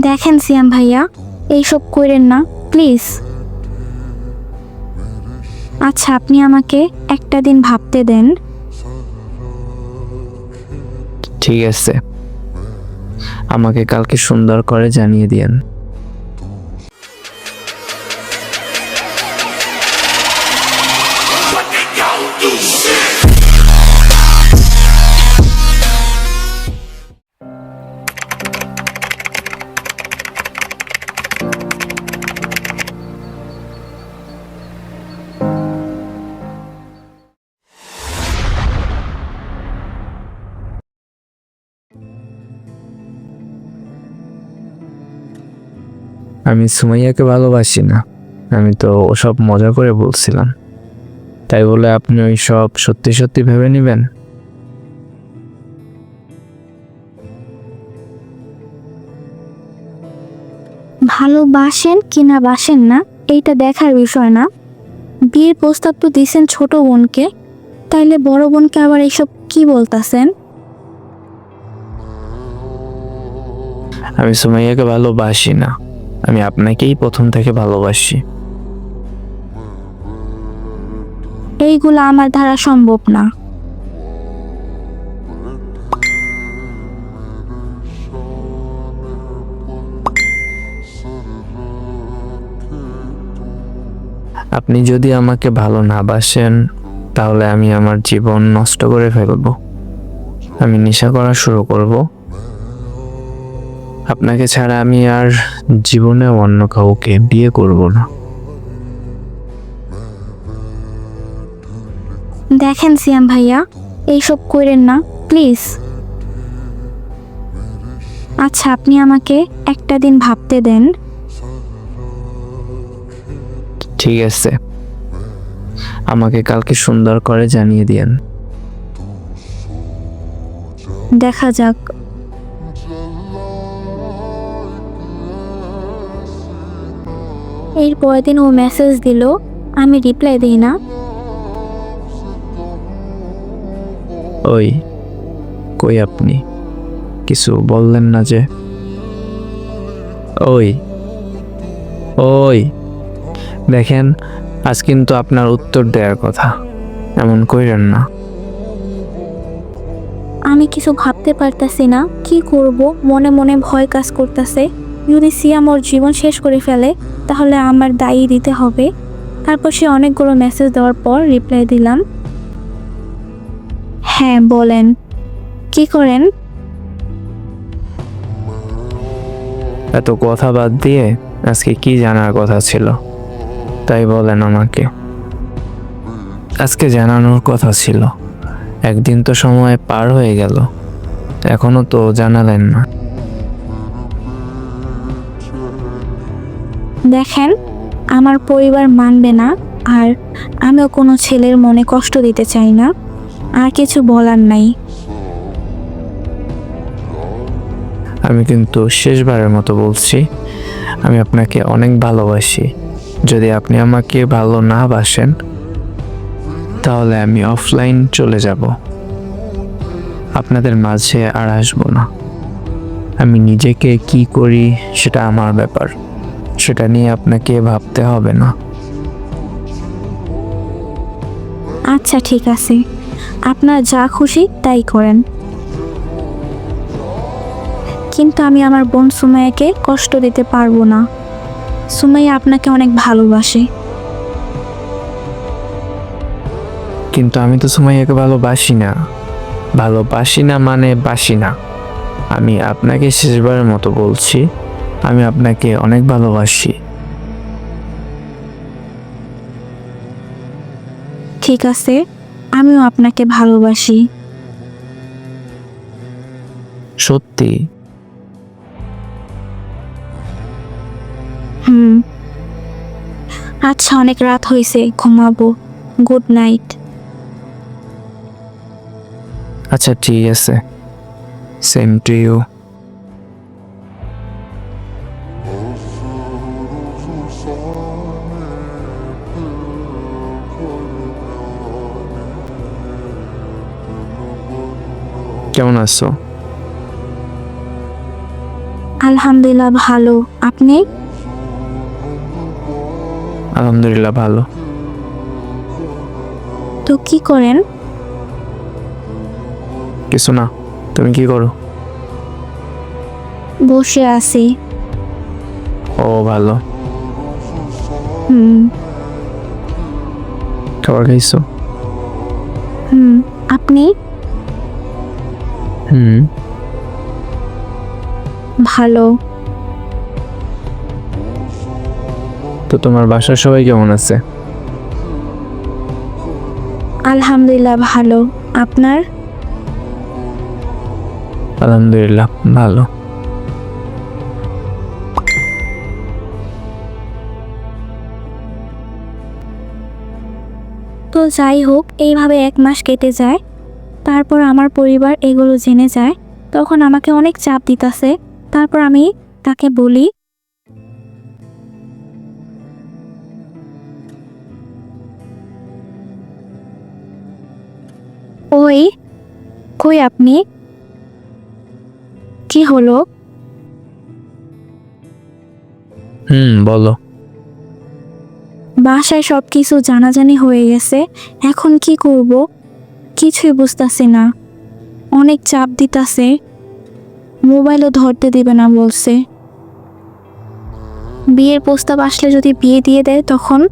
দেখেন সিয়াম ভাইয়া, এইসব করেন না, প্লিজ। আচ্ছা আপনি আমাকে একটা দিন ভাবতে দেন। ঠিক আছে। আমাকে কালকে সুন্দর করে জানিয়ে দিয়েন। আমি সুমাইয়াকে ভালোবাসি না। আমি তো ওসব মজা করে বলছিলাম। তাই বলে আপনি ওই সব সত্যি সত্যি ভেবে নেবেন? ভালোবাসেন কি না বাসেন না এইটা দেখার বিষয় না। বিয়ের প্রস্তাব তো দিছেন ছোট বোনকে তাইলে বড় বোনকে আবার এইসব কি বলতাছেন? আমি সুমাইয়াকে ভালোবাসি না। আমি আপনাকেই প্রথম থেকে ভালোবাসি। এইগুলো আমার দ্বারা সম্ভব না। আপনি যদি আমাকে ভালো না বাসেন তাহলে আমি আমার জীবন নষ্ট করে ফেলব। আমি নেশা করা শুরু করব। আপনাকে ছাড়া আমি আর জীবনে অন্য কাউকে বিয়ে করব না। দেখেন সিয়াম ভাইয়া এইসব করেন না প্লিজ। আচ্ছা আপনি আমাকে একটা দিন ভাবতে দেন। ঠিক আছে। আমাকে কালকে সুন্দর করে জানিয়ে দিয়েন। দেখা যাক। এর পরের দিন ও মেসেজ দিল আমি রিপ্লাই দিই না। ওই কই আপনি? কিছু বললেন না যে। ওই ওই দেখেন আজ কিন্তু আপনার উত্তর দেওয়ার কথা। এমন কইরেন না। আমি কিছু ভাবতে পারতাছি না কি করব? মনে মনে ভয় কাজ করতেছে। যদি সিয়াম ওর জীবন শেষ করে ফেলে, তাহলে আমার দায়ী দিতে হবে। তারপর সে অনেকগুলো মেসেজ দেওয়ার পর রিপ্লাই দিলাম। হ্যাঁ বলেন। কি করেন? এত কথা বাদ দিয়ে আজকে কি জানার কথা ছিল? তাই বলেন আমাকে। আজকে জানানোর কথা ছিল। একদিন তো সময় পার হয়ে গেল। এখনও তো জানালেন না। দেখেন, আমার পরিবার মানবে না আর আমিও কোনো ছেলের মনে কষ্ট দিতে চাই না। আর কিছু বলার নাই। আমি কিন্তু শেষবারের মতো বলছি, আমি আপনাকে অনেক ভালোবাসি। যদি আপনি আমাকে ভালো না বাসেন, তাহলে আমি অফলাইন চলে যাব। আপনাদের মাঝে আর আসব না। আমি নিজেকে কি করি সেটা আমার ব্যাপার। সেটা নিয়ে আপনাকে ভাবতে হবে না। আচ্ছা ঠিক আছে। আপনার যা খুশি তাই করেন। কিন্তু আমি আমার বোন সুমাইয়াকে কষ্ট দিতে পারব না। সুমাইয়া আপনাকে অনেক ভালোবাসে। কিন্তু আমি তো সুমাইয়াকে ভালোবাসি না। ভালোবাসি না মানে বাসি না। আমি আপনাকে শেষবারের মতো বলছি আমি আপনাকে অনেক ভালোবাসি। ঠিক আছে আমিও আপনাকে ভালোবাসি। সত্যি? হুম। আচ্ছা অনেক রাত হয়েছে ঘুমাবো। Good night. আচ্ছা ঠিক আছে। Same to you. কেমন আছো? আলহামদুলিল্লাহ ভালো। আপনি? আলহামদুলিল্লাহ ভালো। তো কি করেন? কিছু না তুমি কি করো? বসে আছি। ও ভালো। হুম। খাবার খাইছো? হুম আপনি? হুম। ভালো। তো তোমার বাসার সবাই কেমন আছে? আলহামদুলিল্লাহ ভালো। আপনার? আলহামদুলিল্লাহ ভালো। তো যাই হোক এইভাবে এক মাস কেটে যায়। তারপর আমার পরিবার এগুলো জেনে যায় তখন আমাকে অনেক চাপ দিতেছে। তারপর আমি তাকে বলি ওই কই আপনি? কি হলো? হুম বলো। বাসায় সব কিছু জানাজানি হয়ে গেছে এখন কি করব? কিছুই বুঝতাছি না। অনেক চাপ দিতাছে। মোবাইলও ধরতে দিবে না বলছে। বিয়ের প্রস্তাব আসলে যদি বিয়ে দিয়ে দেয় তখন?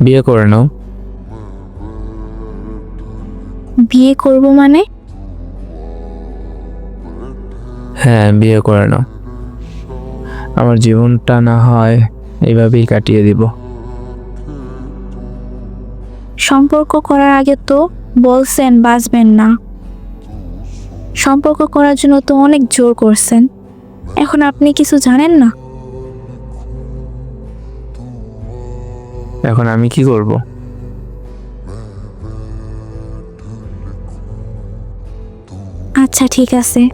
বিয়ে করে নাও। বিয়ে করব মানে? হ্যাঁ বিয়ে করে নাও। আমার জীবনটা না হয় এইভাবেই কাটিয়ে দিব। সম্পর্ক করার আগে তো বলছেন বাঁচবেন না। সম্পর্ক করার জন্য তো অনেক জোর করছেন। এখন আপনি কিছু জানেন না? এখন আমি কি করব? আচ্ছা ঠিক আছে।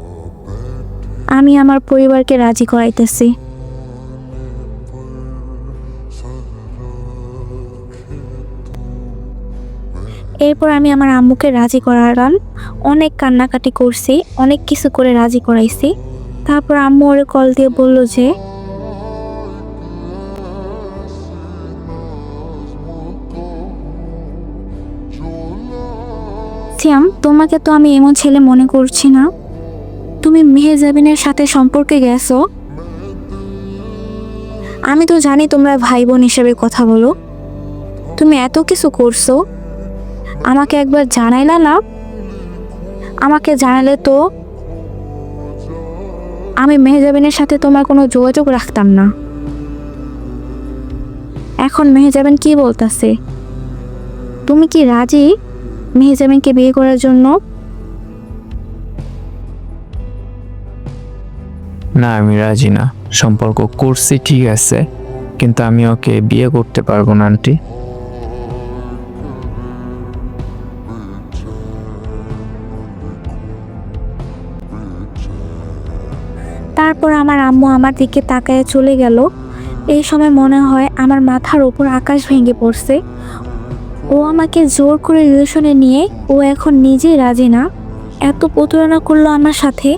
আমি আমার পরিবারকে রাজি করাইতেছি। এরপর আমি আমার আম্মুকে রাজি করালাম। অনেক কান্নাকাটি করছি, অনেক কিছু করে রাজি করাইছি। তারপর আম্মু ওরে কল দিয়ে বলল যে তোমাকে তো আমি এমন ছেলে মনে করছি না। তুমি মেহেজাবিনের সাথে সম্পর্কে গেছো। আমি তো জানি তোমরা ভাই বোন হিসেবে কথা বলো। তুমি এত কিছু করছ। আমাকে একবার জানাইলা না? আমাকে জানালে তো আমি মেহেজাবিনের সাথে তোমার কোনো যোগাযোগ রাখতাম না। এখন মেহেজাবিন কি বলতাছে? তুমি কি রাজি মেহেজাবিনকে বিয়ে করার জন্য? না, আমি রাজি না। সম্পর্ক করছি ঠিক আছে, কিন্তু আমি ওকে বিয়ে করতে পারব না, আন্টি। আমার আম্মু আমার দিকে তাকায় চলে গেল। এই সময় মনে হয় আমার মাথার ওপর আকাশ ভেঙে পড়ছে। ও আমাকে জোর করে রিলেশনে নিয়ে ও এখন নিজেই রাজি না। এত প্রতারণা করল আমার সাথে।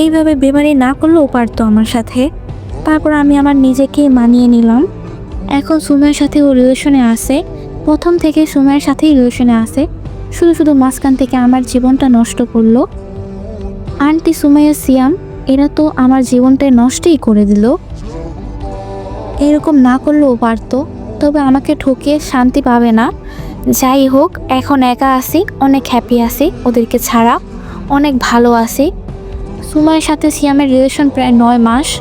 এইভাবে বেমারি না করলেও পারতো আমার সাথে। তারপর আমি আমার নিজেকে মানিয়ে নিলাম। এখন সুমের সাথে ও রিলেশনে আসে প্রথম থেকে সুমের সাথেই রিলেশনে আসে শুধু শুধু মাঝখান থেকে আমার জীবনটা নষ্ট করল। আন্টি সুমাইয়া সিয়াম এরা তো আমার জীবনটাই নষ্টই করে দিল। এরকম না করলেও পারতো, তবে আমাকে ঠকিয়ে শান্তি পাবে না। যাই হোক, এখন একা আছি, অনেক হ্যাপি আছি, ওদেরকে ছাড়া। অনেক ভালো আছি। সুমাইয়ের সাথে সিয়ামের রিলেশন প্রায় নয় মাস।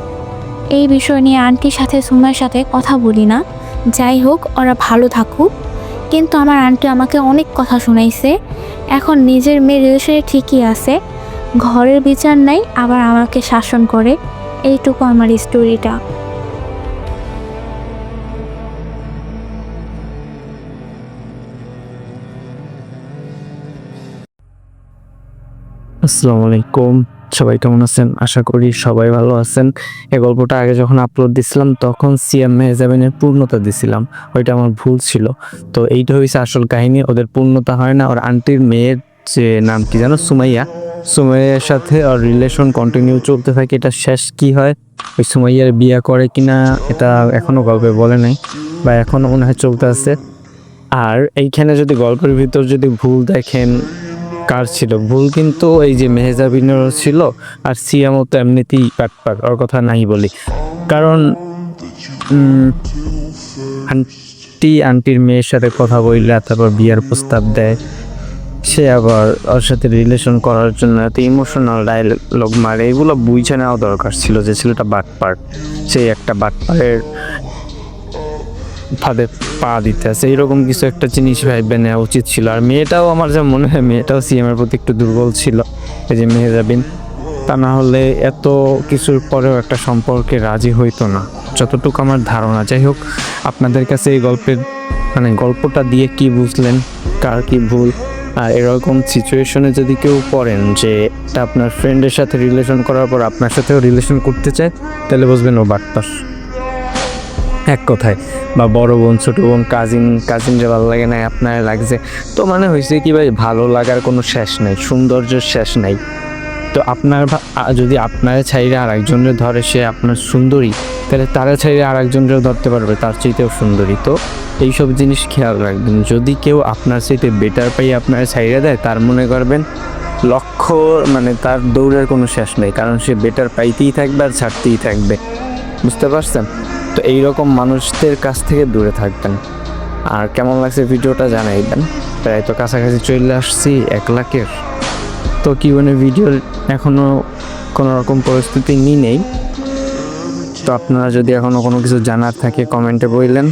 এই বিষয় নিয়ে আন্টির সাথে সুমাইয়ের সাথে কথা বলি না। যাই হোক, ওরা ভালো থাকুক। কিন্তু আমার আন্টি আমাকে অনেক কথা শুনাইছে। এখন নিজের মেয়ে রিলেশনে ঠিকই আছে। ঘরের বিচার নাই, আবার আমাকে শাসন করে। এইটুকু আমার স্টোরিটা আসসালামু আলাইকুম। সবাই কেমন আছেন? আশা করি সবাই ভালো আছেন। এই গল্পটা আগে যখন আপলোড দিছিলাম, তখন সিএম মেহজাবিনের পূর্ণতা দিছিলাম। ওইটা আমার ভুল ছিল। তো এইটা হয়েছে আসল কাহিনী। ওদের পূর্ণতা হয় না। ওর আন্টির মেয়ের যে নাম কি জানো? সুমাইয়া। সুমাইয়ার সাথে আর রিলেশন কন্টিনিউ চলতে থাকে। এটা শেষ কি হয়? ওই সুমাইয়ার বিয়ে করে কিনা এটা এখনও গল্পে বলে নাই বা এখনও মনে হয় চলতে আছে। আর এইখানে যদি গল্পের ভিতর যদি ভুল দেখেন, কার ছিল? ভুল কিন্তু এই যে মেহেজাবিনের ছিল আর সিয়ামও তো এমনিতেই কাটপাট ওর কথা নাই বলি। কারণ আন্টি, আন্টির মেয়ের সাথে কথা বললে তারপর বিয়ার প্রস্তাব দেয়। সে আবার ওর সাথে রিলেশন করার জন্য এত ইমোশনাল ডায়লগ মারে, এগুলো বুঝে নেওয়া দরকার ছিল যে ছেলেটা বাটপার। সেই একটা বাটপারের ফাঁদে পা দিতে আছে। এইরকম কিছু একটা জিনিস ভাইবে নেওয়া উচিত ছিল। আর মেয়েটাও আমার যা মনে হয়, মেয়েটাও সিএমের প্রতি একটু দুর্বল ছিল। এই যে মেহেজাবিন, তা না হলে এত কিছুর পরেও একটা সম্পর্কে রাজি হইতো না। যতটুকু আমার ধারণা। যাই হোক, আপনাদের কাছে এই গল্পের মানে গল্পটা দিয়ে কি বুঝলেন? কার কি ভুল? আর এরকম সিচুয়েশনে যদি কেউ পড়েন যে আপনার ফ্রেন্ডের সাথে রিলেশন করার পর আপনার সাথেও রিলেশন করতে চায়, তাহলে বুঝবেন ও বাটপাস এক কথায়, বা বড় বোন, ছোটো বোন কাজিন কাজিন যে ভালো লাগে না, আপনার লাগছে। তো মানে হয়েছে কি ভাই, ভালো লাগার কোনো শেষ নেই, সৌন্দর্যের শেষ নেই। তো আপনার যদি আপনার ছাইরে আর একজনের ধরে সে আপনার সুন্দরী, তাহলে তারা ছাইরে আর একজনেরও ধরতে পারবে, তার চাইতেও সুন্দরী। তো এইসব জিনিস খেয়াল রাখবেন। যদি কেউ আপনার চাইতে বেটার পাই আপনার সাইডে দেয়, তার মনে করবেন লক্ষ্য মানে তার দৌড়ের কোনো শেষ নেই, কারণ সে বেটার পাইতেই থাকবে আর ছাড়তেই থাকবে। বুঝতে পারছেন? তো এইরকম মানুষদের কাছ থেকে দূরে থাকবেন। আর কেমন লাগছে ভিডিওটা জানাইবেন। প্রায় তো কাছাকাছি চলে আসছি এক লাখের। তো কি মানে ভিডিওর এখনও কোনো রকম পরিস্থিতি নি নেই। তো আপনারা যদি এখনও কোনো কিছু জানার থাকে কমেন্টে বললেন।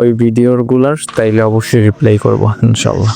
ওই ভিডিওগুলার তাইলে অবশ্যই রিপ্লাই করব ইনশাল্লাহ।